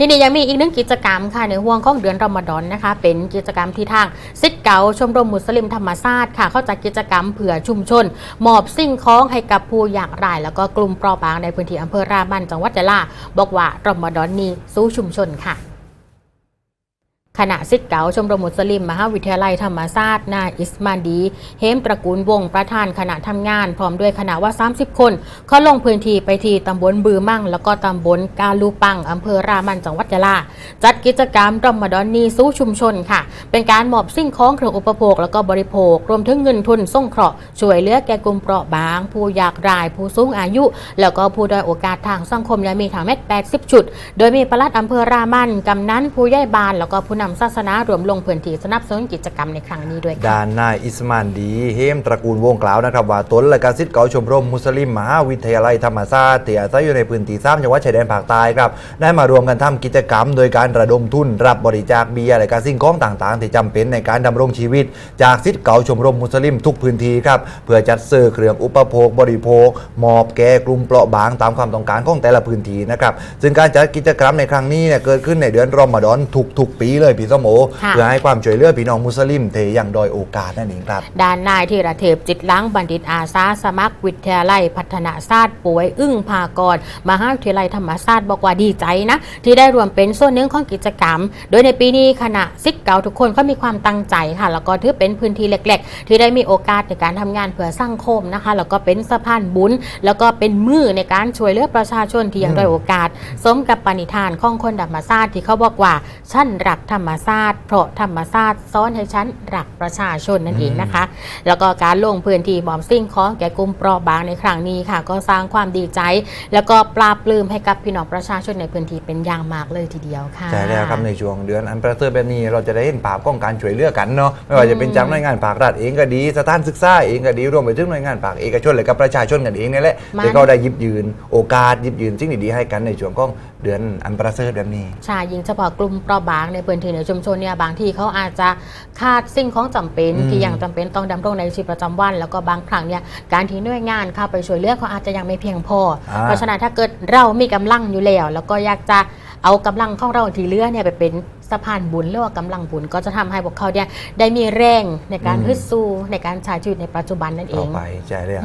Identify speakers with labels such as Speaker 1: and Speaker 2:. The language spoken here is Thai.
Speaker 1: ทีนี้ยังมีอีกหนึ่งกิจกรรมค่ะในห่วงของเดือนรอมฎอนนะคะ เป็นกิจกรรมที่ทางซิดเกาชมรมมุสลิมธรรมศาสตร์ค่ะ เข้าจัดกิจกรรมเผื่อชุมชน มอบสิ่งของให้กับผู้ยากไร้แล้วก็กลุ่มเปราะบางในพื้นที่อำเภอรามันจังหวัดยะลาบอกว่ารอมฎอนนี้สู้ชุมชนค่ะ ขณะซิดเก๋าชมรมมุสลิม มหาวิทยาลัยธรรมศาสตร์นายอิสมานดี เฮมตระกูลวงประธานคณะทำงาน พร้อมด้วยคณะว่า 30 คนเขาลงพื้นที่ไปที่ตำบลบือมั่ง แล้วก็ตำบลกาลูปังอำเภอรามันจังหวัดยะลา จัดกิจกรรมรอมฎอนนีสู้ชุมชนค่ะ เป็นการมอบสิ่งของเครื่องอุปโภคแล้วก็บริโภค รวมถึงเงินทุนส่งเคราะห์ช่วยเหลือแก่กลุ่มเปราะบาง ผู้ยากไร้ผู้สูงอายุ แล้วก็ผู้ด้อยโอกาสทางสังคมยังมีทั้งเม็ด80 ชุด โดยมีปลัดอำเภอรามันกำนันผู้ใหญ่บ้านแล้วก็ผู้นำศาสนารวมลงพื้นที่สนับสนุนกิจกรรมในครั้งนี้ด้วยค่ะ
Speaker 2: ด้านนายอิสมานดีเฮมตระกูลวงกล่าวนะครับว่าตนและกสิทธิ์เก่าชมรมมุสลิมมหาวิทยาลัยธรรมศาสตร์ที่อาศัยอยู่ในพื้นที่สามจังหวัดชายแดนภาคใต้ครับได้มารวมกันทำกิจกรรม โดยการระดมทุนรับบริจาคเบียร์และการสิ่งของต่างๆ ที่จำเป็นในการดำรงชีวิต จากสิทธิ์เก่าชมรมมุสลิมทุกพื้นที่ครับเพื่อจัดซื้อเครื่องอุปโภคบริโภคมอบแก่กลุ่มเปราะบางตามความต้องการของแต่ละพื้นที่นะครับซึ่งการจัดกิจกรรมในครั้งนี้เนี่ยเกิดขึ้นในเดือนรอมฎอนทุกๆปีเลยพี่สมโอ
Speaker 1: ค่ะ
Speaker 2: เพื่อให้ความช่วยเหลือพี่น้องมุสลิมเทอย่างดอยโอกาสนั่นเองครับ
Speaker 1: ด้านนายธีรเทพจิตล้างบัณฑิตอาสาสมัครวิทยาลัยพัฒนาศาสตร์ป่วยอึ้งพากรมหาวิทยาลัยธรรมศาสตร์บอกว่าดีใจนะที่ได้รวมเป็นส่วนหนึ่งของกิจกรรม โดยในปีนี้คณะซิกเก่าทุกคนก็มีความตั้งใจค่ะแล้วก็ถือเป็นพื้นที่เล็ก ๆ ที่ได้มีโอกาสในการทำงานเพื่อสร้างคมนะคะแล้วก็เป็นสะพานบุญแล้วก็เป็นมือในการช่วยเหลือประชาชนที่ยังด้อยโอกาส สมกับปณิธานของคนธรรมศาสตร์ที่เขาบอกว่าฉันรักธรรมศาสตร์เพราะธรรมศาสตร์สอนให้ฉันรักประชาชนนั่นเองนะคะ แล้วก็การลงพื้นที่มอบสิ่งของแก่กลุ่มเปราะบางในครั้งนี้ค่ะ ก็สร้างความดีใจ แล้วก็ปลาบปลื้มให้กับพี่น้องประชาชนในพื้นที่เป็นอย่างมากเลยทีเดียวค่ะ
Speaker 2: ใช่แล้วครับในช่วงเดือนอันประเสริฐแบบนี้เราจะได้เห็นภาพของการช่วยเหลือกันเนาะไม่ว่าจะเป็นจากหน่วยงานภาครัฐเองก็ดีสถานศึกษาเองก็ดีรวมไปถึงหน่วยงานภาคเอกชนและก็ประชาชนกันเองนี่แหละ
Speaker 1: มัน
Speaker 2: ที่เขาได้หยิบยืนโอกาสหยิบยืนสิ่งดีๆให้กันในช่วงของเดือนอันประเสริฐแบบนี้
Speaker 1: ใช่ยิ่งเฉพาะกลุ่มเปราะบางในพื้นที่ในชุมชนเนี่ยบางที่เขาอาจจะขาดสิ่งของจำเป็น
Speaker 2: อืม
Speaker 1: ที่ยังจำเป็นต้องดำรงในชีวิตประจำวัน แล้วก็บางครั้งเนี่ยการที่หน่วยงานเข้าไปช่วยเหลือเขาอาจจะยังไม่เพียงพอ
Speaker 2: อ่า
Speaker 1: เพราะฉะนั้นถ้าเกิดเรามีกำลังอยู่แล้ว แล้วก็อยากจะเอากำลังของเราที่เหลือเนี่ยไปเป็นสะพานบุญหรือว่ากำลังบุญก็จะทำให้พวกเขาเนี่ยได้มีแรงในการฮึดสู้ในการใช้ชีวิตในปัจจุบันนั่นเอ
Speaker 2: ต่องไปใช่เลย